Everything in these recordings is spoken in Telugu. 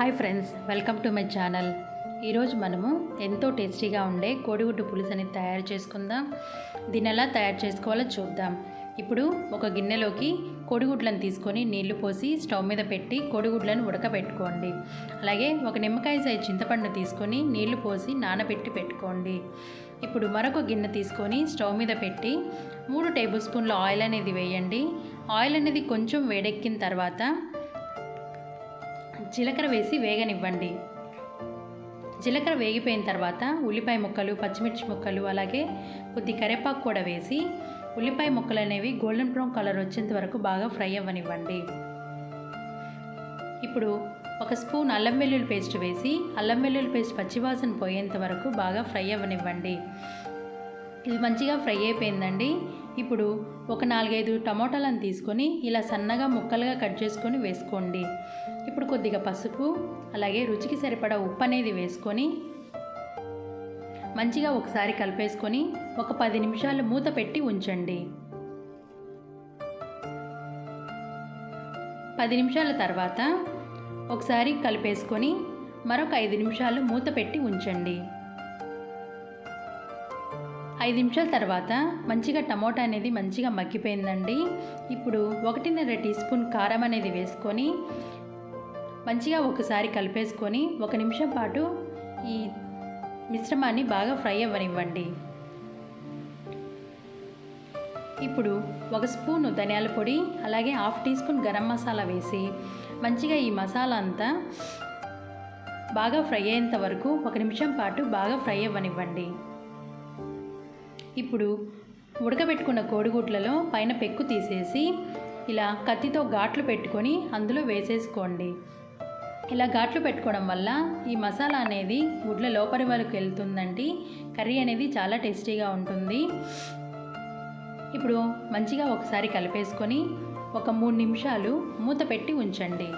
Hi friends welcome to my channel. ఈరోజు మనము ఎంతో టేస్టీగా ఉండే కోడిగుడ్డు పులుసు అనేది తయారు చేసుకుందాం. దీన్ని ఎలా తయారు చేసుకోవాలో చూద్దాం. ఇప్పుడు ఒక గిన్నెలోకి కోడిగుడ్లను తీసుకొని నీళ్ళు పోసి స్టవ్ మీద పెట్టి కోడిగుడ్లను ఉడకబెట్టుకోండి. అలాగే ఒక నిమ్మకాయ సైజు చింతపండు తీసుకొని నీళ్ళు పోసి నానబెట్టి పెట్టుకోండి. ఇప్పుడు మరొక గిన్నె తీసుకొని స్టవ్ మీద పెట్టి మూడు టేబుల్ స్పూన్ల ఆయిల్ అనేది వేయండి. ఆయిల్ అనేది కొంచెం వేడెక్కిన తర్వాత జీలకర్ర వేసి వేగనివ్వండి. జీలకర్ర వేగిపోయిన తర్వాత ఉల్లిపాయ ముక్కలు పచ్చిమిర్చి ముక్కలు అలాగే కొద్ది కరివేపాకు కూడా వేసి ఉల్లిపాయ ముక్కలు అనేవి గోల్డెన్ బ్రౌన్ కలర్ వచ్చేంత వరకు బాగా ఫ్రై అవ్వనివ్వండి. ఇప్పుడు ఒక స్పూన్ అల్లం వెల్లుల్లి పేస్ట్ వేసి అల్లం వెల్లుల్లి పేస్ట్ పచ్చివాసన పోయేంత వరకు బాగా ఫ్రై అవ్వనివ్వండి. ఇది మంచిగా ఫ్రై అయిపోయిందండి. ఇప్పుడు ఒక నాలుగైదు టమోటాలను తీసుకొని ఇలా సన్నగా ముక్కలుగా కట్ చేసుకొని వేసుకోండి. ఇప్పుడు కొద్దిగా పసుపు అలాగే రుచికి సరిపడా ఉప్పు అనేది వేసుకొని మంచిగా ఒకసారి కలిపేసుకొని ఒక పది నిమిషాలు మూత పెట్టి ఉంచండి. పది నిమిషాల తర్వాత ఒకసారి కలిపేసుకొని మరొక ఐదు నిమిషాలు మూత పెట్టి ఉంచండి. ఐదు నిమిషాల తర్వాత మంచిగా టమోటా అనేది మంచిగా మగ్గిపోయిందండి. ఇప్పుడు ఒకటిన్నర టీ స్పూన్ కారం అనేది వేసుకొని మంచిగా ఒకసారి కలిపేసుకొని ఒక నిమిషం పాటు ఈ మిశ్రమాన్ని బాగా ఫ్రై అవ్వనివ్వండి. ఇప్పుడు ఒక స్పూను ధనియాల పొడి అలాగే half teaspoon garam masala వేసి మంచిగా ఈ మసాలా అంతా బాగా ఫ్రై అయ్యేంత వరకు ఒక నిమిషం పాటు బాగా ఫ్రై అవ్వనివ్వండి. ఇప్పుడు ఉడకబెట్టుకున్న కోడిగుడ్లలో పైన పెక్కు తీసేసి ఇలా కత్తితో ఘాట్లు పెట్టుకొని అందులో వేసేసుకోండి. ఇలా ఘాట్లు పెట్టుకోవడం వల్ల ఈ మసాలా అనేది గుడ్ల లోపలి వరకు వెళ్తుందండి. కర్రీ అనేది చాలా టేస్టీగా ఉంటుంది. ఇప్పుడు మంచిగా ఒకసారి కలిపేసుకొని ఒక మూడు నిమిషాలు మూత పెట్టి ఉంచండి.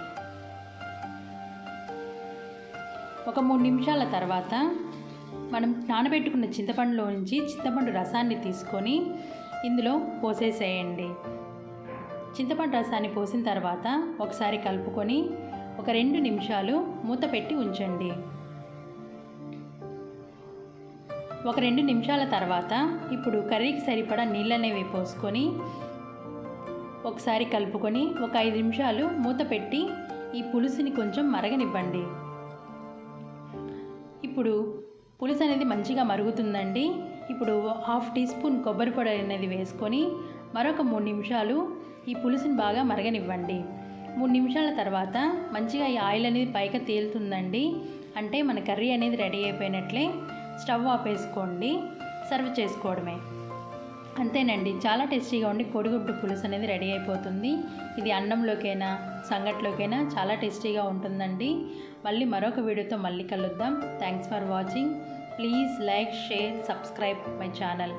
ఒక మూడు నిమిషాల తర్వాత మనం నానబెట్టుకున్న చింతపండులో నుంచి చింతపండు రసాన్ని తీసుకొని ఇందులో పోసేసేయండి. చింతపండు రసాన్ని పోసిన తర్వాత ఒకసారి కలుపుకొని ఒక రెండు నిమిషాలు మూత పెట్టి ఉంచండి. ఒక రెండు నిమిషాల తర్వాత ఇప్పుడు కర్రీకి సరిపడా నీళ్ళనేవి పోసుకొని ఒకసారి కలుపుకొని ఒక ఐదు నిమిషాలు మూత పెట్టి ఈ పులుసుని కొంచెం మరగనివ్వండి. ఇప్పుడు పులుసు అనేది మంచిగా మరుగుతుందండి. ఇప్పుడు హాఫ్ టీ స్పూన్ కొబ్బరి పొడి అనేది వేసుకొని మరొక మూడు నిమిషాలు ఈ పులుసుని బాగా మరగనివ్వండి. మూడు నిమిషాల తర్వాత మంచిగా ఈ ఆయిల్ అనేది పైకి తేలుతుందండి. అంటే మన కర్రీ అనేది రెడీ అయిపోయినట్లే స్టవ్ ఆపేసుకోండి సర్వ్ చేసుకోవడమే. అంతేనండి. చాలా టేస్టీగా ఉండి కోడిగుడ్డు పులుసు అనేది రెడీ అయిపోతుంది. ఇది అన్నంలోకైనా సంగట్లోకైనా చాలా టేస్టీగా ఉంటుందండి. మళ్ళీ మరొక వీడియోతో మళ్ళీ కలుద్దాం. Thanks for watching please like share subscribe my channel